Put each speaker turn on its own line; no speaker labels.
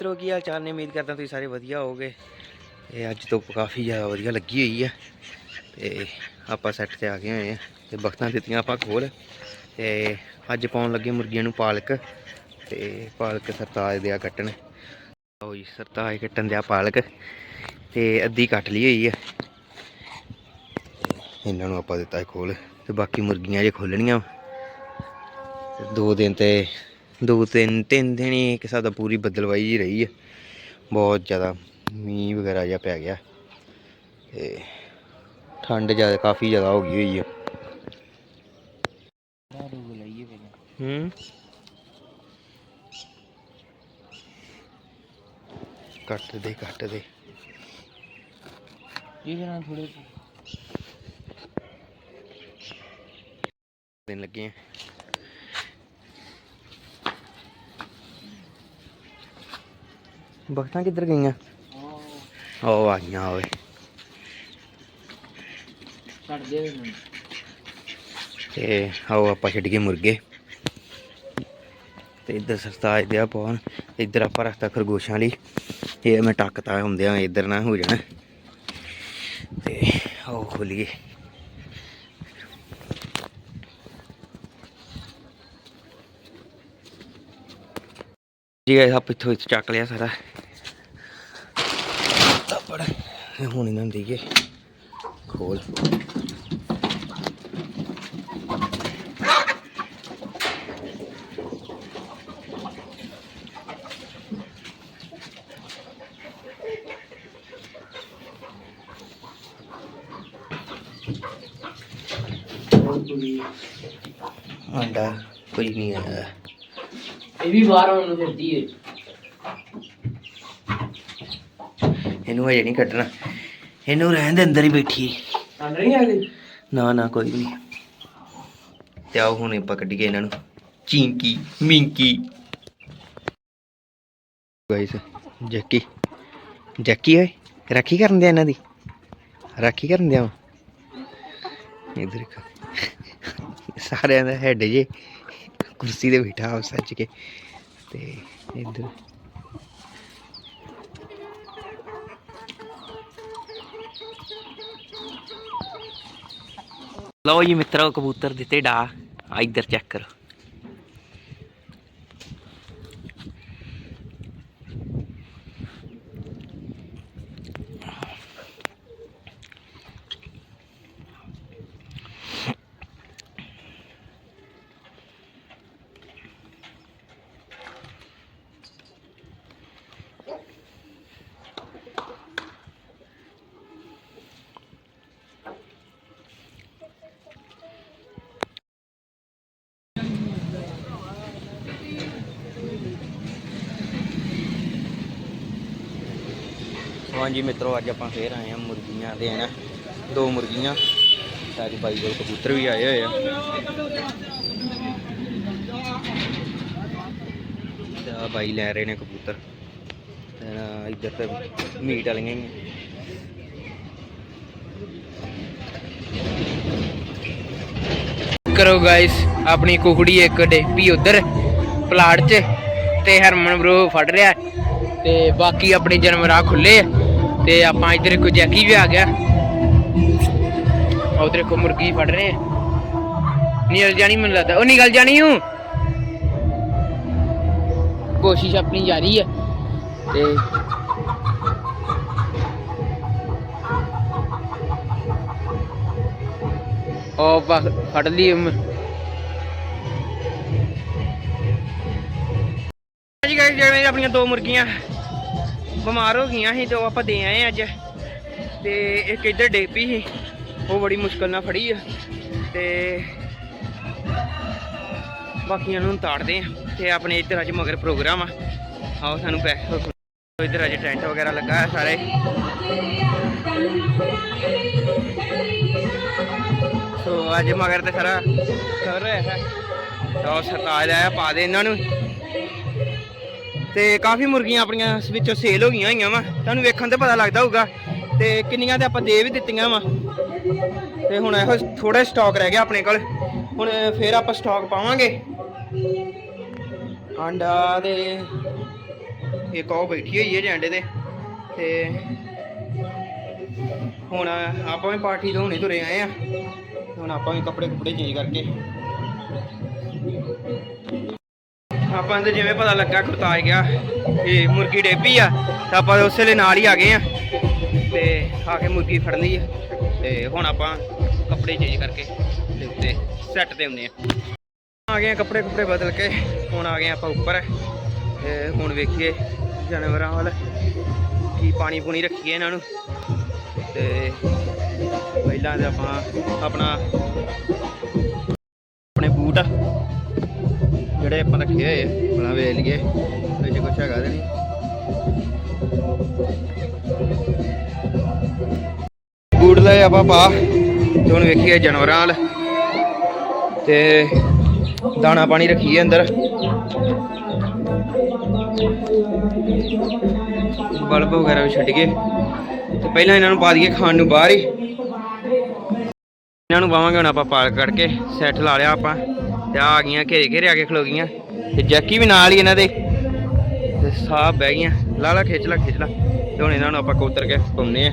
ਮਿੱਤਰੋ ਕੀ ਹਾਲ ਚਾਲ ਨੇ ਉਮੀਦ ਕਰਦਾ ਤੁਸੀਂ ਸਾਰੇ ਵਧੀਆ ਹੋਵੋਗੇ। ਇਹ ਅੱਜ ਧੁੱਪ ਕਾਫੀ ਜ਼ਿਆਦਾ ਵਧੀਆ ਲੱਗੀ ਹੋਈ ਹੈ ਤੇ ਆਪਾਂ ਸੈੱਟ ਤੇ ਆ ਗਏ ਹੋਏ ਆ ਤੇ ਬਖਤਾਂ ਦਿੱਤੀਆਂ ਆਪਾਂ ਖੋਲ। ਤੇ ਅੱਜ ਪਾਉਣ ਲੱਗੇ ਮੁਰਗੀਆਂ ਨੂੰ ਪਾਲਕ ਤੇ ਪਾਲਕ ਸਰਤਾਜ ਦਿਆ ਕੱਟਣ। ਆਓ ਜੀ, ਸਰਤਾਜ ਕੱਟਣ ਦਿਆ ਪਾਲਕ ਤੇ ਅੱਧੀ ਕੱਟ ਲਈ ਹੋਈ ਹੈ ਇਹਨਾਂ ਨੂੰ ਆਪਾਂ ਦਿੱਤਾ ਖੋਲ ਤੇ ਬਾਕੀ ਮੁਰਗੀਆਂ ਜੇ ਖੋਲਣੀਆਂ ਤੇ ਦੋ ਦਿਨ ਤੇ ਦੋ ਤਿੰਨ ਤਿੰਨ ਦਿਨ ਹੀ ਇੱਕ ਹਿਸਾਬ ਦਾ ਪੂਰੀ ਬੱਦਲਵਾਈ ਜੀ ਰਹੀ ਹੈ ਬਹੁਤ ਜ਼ਿਆਦਾ ਮੀਂਹ ਵਗੈਰਾ ਜਿਹਾ ਪੈ ਗਿਆ। ਤੇ ਠੰਡ ਜ਼ਿਆਦਾ ਕਾਫੀ ਜ਼ਿਆਦਾ ਹੋ ਗਈ ਹੋਈ ਹੈ ਹੂੰ? ਕੱਟ ਦੇ ਕੱਟ ਦੇ
ਇਹ ਜਣਾ ਥੋੜੇ
ਦਿਨ ਲੱਗੇ ਆ। ਬਖਤਾਂ ਕਿੱਧਰ ਗਈਆਂ? ਉਹ ਆ ਗਈਆਂ ਓਏ।
ਦੇ ਮੈਨੂੰ
ਤੇ ਆਓ ਆਪਾਂ ਛੱਡ ਗਏ ਮੁਰਗੇ। ਤੇ ਇੱਧਰ ਸਰਤਾਜ ਦਿਆ ਪਾਉਣ ਇੱਧਰ ਆਪਾਂ ਰੱਖਤਾ ਖਰਗੋਸ਼ਾਂ ਲਈ। ਇਹ ਮੈਂ ਟੱਕਤਾ ਹੁੰਦਿਆਂ ਇੱਧਰ ਨਾ ਹੋ ਜਾਣਾ। ਤੇ ਆਓ ਖੋਲੀਏ। ਜੀ ਗਾਇਸ ਆਪ ਇੱਥੋਂ ਇੱਥੋਂ ਚੱਕ ਲਿਆ ਸਾਰਾ ਤਾਪੜ ਇਹ ਹੁਣ ਇਹਨਾਂ ਨੂੰ ਦੇਈਏ ਖੋਲ। ਆਂਡਾ ਕੋਈ ਨਹੀਂ ਆਇਆ।
ਇਹ ਵੀ ਬਾਹਰ ਆਉਣ ਨੂੰ ਫਿਰਦੀ ਏ।
ਇਹਨੂੰ ਹਜੇ ਨਹੀਂ ਕੱਢਣਾ। ਇਹਨੂੰ ਰਹਿਣ ਦੇ ਅੰਦਰ ਹੀ ਬੈਠੀ ਹੈ।
ਅੰਦਰ ਨਹੀਂ ਆ ਗਈ?
ਨਾ ਨਾ ਕੋਈ ਨਹੀਂ। ਤੇ ਆਓ ਹੁਣ ਆਪਾਂ ਕੱਢੀਏ ਇਹਨਾਂ ਨੂੰ। Chinki Minki. Guys Jackie. Jackie ਓਏ ਰਾਖੀ ਕਰਨ ਦਿਆ ਇਹਨਾਂ ਦੀ? ਰਾਖੀ ਕਰਨ ਦਿਆ ਇਧਰ ਦੇਖੋ ਸਾਰਿਆਂ ਦਾ ਹੈਡ ਜੇ। ਕੁਰਸੀ ਤੇ ਬੈਠਾ ਆਪ ਸੱਜ ਕੇ। ਤੇ ਇਧਰ। ਲਓ ਜੀ ਮਿੱਤਰੋ ਕਬੂਤਰ ਦਿੱਤੇ ਡਾ ਆ ਇੱਧਰ ਚੈੱਕ ਕਰੋ। ਹਾਂਜੀ ਮਿੱਤਰੋ, ਅੱਜ ਆਪਾਂ ਫੇਰ ਆਏ ਆ ਮੁਰਗੀਆਂ ਦੇਣ ਦੋ ਮੁਰਗੀਆਂ। ਅੱਜ ਬਾਈ ਕੋਲ ਕਬੂਤਰ ਵੀ ਆਏ ਹੋਏ ਆ। ਤੇ ਬਾਈ ਲੈ ਰਹੇ ਨੇ ਕਬੂਤਰ। ਇੱਧਰ ਤੇ ਮੀਟ ਵਾਲੀਆਂ ਹੀ
ਕਰੋ ਗਾਇਸ ਆਪਣੀ ਕੁਕੜੀ ਇੱਕ ਡੇਪੀ ਉਧਰ, ਪਲਾਟ 'ਚ, ਤੇ ਹਰਮਨ ਬ్రో ਫੜ ਰਿਹਾ। ਤੇ ਬਾਕੀ ਆਪਣੇ ਜਨਮ ਰਾਹ ਖੁੱਲੇ ਆ। ਤੇ ਆਪਾਂ ਇੱਧਰ ਕੋ ਜੈਕੀ ਵੀ ਆ ਗਿਆ। ਉਧਰ ਕੋ ਮੁਰਗੀ ਫੜ ਰਹੇ ਨਿਕਲ ਜਾਣੀ ਮੈਨੂੰ ਲੱਗਦਾ। ਉਹ ਨਿਕਲ ਜਾਣੀ ਹੂੰ ਕੋਸ਼ਿਸ਼ ਆਪਣੀ ਜਾਰੀ ਹੈ ਤੇ ਉਹ ਫੜ ਲਈ
ਜੀ ਗਾਇਸ ਜਿਵੇਂ ਆਪਣੀਆਂ ਦੋ ਮੁਰਗੀਆਂ। ਬਿਮਾਰ ਹੋ ਗਈਆਂ ਸੀ ਤੇ ਉਹ ਆਪਾਂ ਦੇ ਆਏ ਅੱਜ। ਤੇ ਇੱਕ ਇੱਧਰ ਡੇਪੀ ਸੀ, ਉਹ ਬੜੀ ਮੁਸ਼ਕਲ ਨਾਲ ਫੜੀ ਆ। ਤੇ ਬਾਕੀਆਂ ਨੂੰ ਤਾੜਦੇ ਆ। ਤੇ ਆਪਣੇ ਇੱਧਰ ਅੱਜ ਮਗਰ ਪ੍ਰੋਗਰਾਮ ਆ। ਆਓ ਸਾਨੂੰ ਪੈਕ ਇੱਧਰ ਅੱਜ ਟੈਂਟ ਵਗੈਰਾ ਲੱਗਾ ਹੈ ਸਾਰੇ। ਸੋ ਅੱਜ ਮਗਰ ਤੇ ਸਾਰਾ ਕਰ ਰਿਹਾ ਹੈ। ਤਾਂ ਸਰਤਾਜ ਆਇਆ ਪਾ ਦੇ ਇਹਨਾਂ ਨੂੰ। ਤੇ ਕਾਫੀ ਮੁਰਗੀਆਂ ਆਪਣੀਆਂ ਵਿੱਚੋਂ ਸੇਲ ਹੋ ਗਈਆਂ ਹੋਈਆਂ ਵਾ। ਤੁਹਾਨੂੰ ਵੇਖਣ ਤੇ ਪਤਾ ਲੱਗਦਾ ਹੋਊਗਾ। ਤੇ ਕਿੰਨੀਆਂ ਤੇ ਆਪਾਂ ਦੇ ਵੀ ਦਿੱਤੀਆਂ ਵਾ। ਤੇ ਹੁਣ ਇਹੋ ਥੋੜਾ ਸਟਾਕ ਰਹਿ ਗਿਆ ਆਪਣੇ ਕੋਲ। ਹੁਣ ਫੇਰ ਆਪਾਂ ਸਟਾਕ ਪਾਵਾਂਗੇ। ਆਂਡਾ ਦੇ ਇੱਕ ਉਹ ਬੈਠੀ ਹੋਈ ਹੈ ਝੰਡੇ ਤੇ। ਤੇ ਹੁਣ ਆਪਾਂ ਵੀ ਪਾਰਟੀ ਤੋਂ ਹੁਣੇ ਤੁਰੇ ਆਏ ਆ। ਹੁਣ ਆਪਾਂ ਵੀ ਕੱਪੜੇ ਕੁਪੜੇ ਚੇਂਜ ਕਰਕੇ। ਆਪਾਂ ਨੂੰ ਜਿਵੇਂ ਪਤਾ ਲੱਗਾ ਗੁਰਤਾਜ ਗਿਆ, ਇਹ ਮੁਰਗੀ ਡੇਪੀ ਆ, ਤਾਂ ਆਪਾਂ ਉਸੇ ਲਈ ਨਾਲ ਹੀ ਆ ਗਏ ਆ। ਤੇ ਆ ਕੇ ਮੁਰਗੀ ਫੜਨੀ ਆ, ਤੇ ਹੁਣ ਆਪਾਂ ਕੱਪੜੇ ਚੇਂਜ ਕਰਕੇ ਤੇ ਉੱਤੇ ਸੈੱਟ ਤੇ ਹੁੰਦੇ ਆ। ਆ ਗਏ ਆ ਕੱਪੜੇ ਕੁਪੜੇ ਬਦਲ ਕੇ, ਹੁਣ ਆ ਗਏ ਆਪਾਂ ਉੱਪਰ। ਤੇ ਹੁਣ ਵੇਖੀਏ ਜਾਨਵਰਾਂ ਵੱਲ ਕੀ ਪਾਣੀ ਪੂਣੀ ਰੱਖੀਏ ਇਹਨਾਂ ਨੂੰ। ਤੇ ਪਹਿਲਾਂ ਤੇ ਆਪਾਂ ਆਪਣਾ ਆਪਣੇ ਬੂਟ ਜਿਹੜੇ ਆਪਾਂ ਰੱਖੇ ਹੋਏ ਆ, ਬਣਾ ਵੇਚ ਲਈਏ, ਵਿੱਚ ਕੁਛ ਹੈਗਾ ਤੇ ਨਹੀਂ। ਬੂਟ ਲਏ ਆਪਾਂ ਪਾ, ਤੇ ਹੁਣ ਵੇਖੀਏ ਜਾਨਵਰਾਂ ਵਾਲ। ਤੇ ਦਾਣਾ ਪਾਣੀ ਰੱਖੀਏ ਅੰਦਰ। ਬਲਬ ਵਗੈਰਾ ਵੀ ਛੱਡ ਗਏ। ਤੇ ਪਹਿਲਾਂ ਇਹਨਾਂ ਨੂੰ ਪਾ ਦਈਏ ਖਾਣ ਨੂੰ ਬਾਹਰ ਹੀ। ਇਹਨਾਂ ਨੂੰ ਪਾਵਾਂਗੇ ਹੁਣ ਆਪਾਂ ਪਾਲ ਕਰਕੇ ਸੈੱਟ ਲਾ ਲਿਆ ਆਪਾਂ। ਤੇ ਆ ਗਈਆਂ, ਘੇਰੇ ਘੇਰੇ ਆ ਕੇ ਖਲੋ ਗਈਆਂ। ਤੇ ਜੈਕੀ ਵੀ ਨਾਲ ਹੀ ਇਹਨਾਂ ਦੇ। ਤੇ ਸਾਹ ਬਹਿ ਗਈਆਂ। ਲਾ ਲਾ, ਖਿੱਚ ਲਾ ਖਿੱਚ ਲਾ। ਤੇ ਹੁਣ ਇਹਨਾਂ ਨੂੰ ਆਪਾਂ ਕਬੂਤਰ ਕੇ ਪਾਉਂਦੇ ਆ।